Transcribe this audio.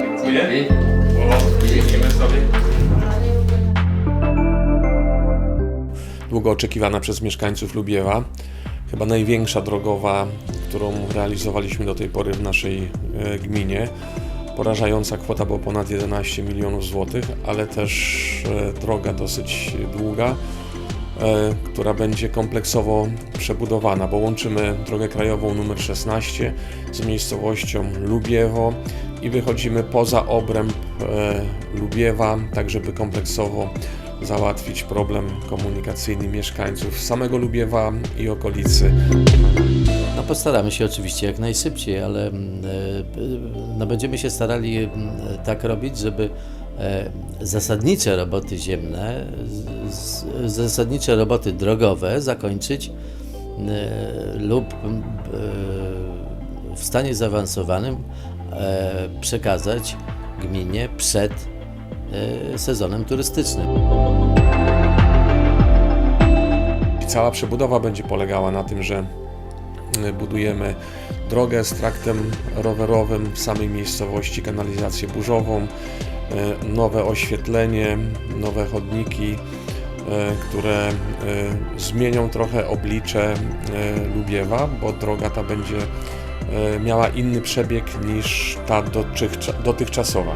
Dziękuję. O, dziękujemy sobie. Długo oczekiwana przez mieszkańców Lubiewa. Chyba największa drogowa, którą realizowaliśmy do tej pory w naszej e, gminie. Porażająca kwota, bo ponad 11 milionów złotych, ale też e, droga dosyć długa, która będzie kompleksowo przebudowana, bo łączymy drogę krajową numer 16 z miejscowością Lubiewo i wychodzimy poza obręb e, Lubiewa, tak żeby kompleksowo załatwić problem komunikacyjny mieszkańców samego Lubiewa i okolicy. No postaramy się oczywiście jak najszybciej, ale mm, e, no, będziemy się starali mm, tak robić, żeby e, zasadnicze roboty ziemne, zasadnicze roboty drogowe zakończyć e, lub e, w stanie zaawansowanym e, przekazać gminie przed e, sezonem turystycznym. Cała przebudowa będzie polegała na tym, że budujemy drogę z traktem rowerowym w samej miejscowości, kanalizację burzową, y, nowe oświetlenie, nowe chodniki, y, które y, zmienią trochę oblicze Lubiewa, bo droga ta będzie miała inny przebieg niż ta dotychcza- dotychczasowa.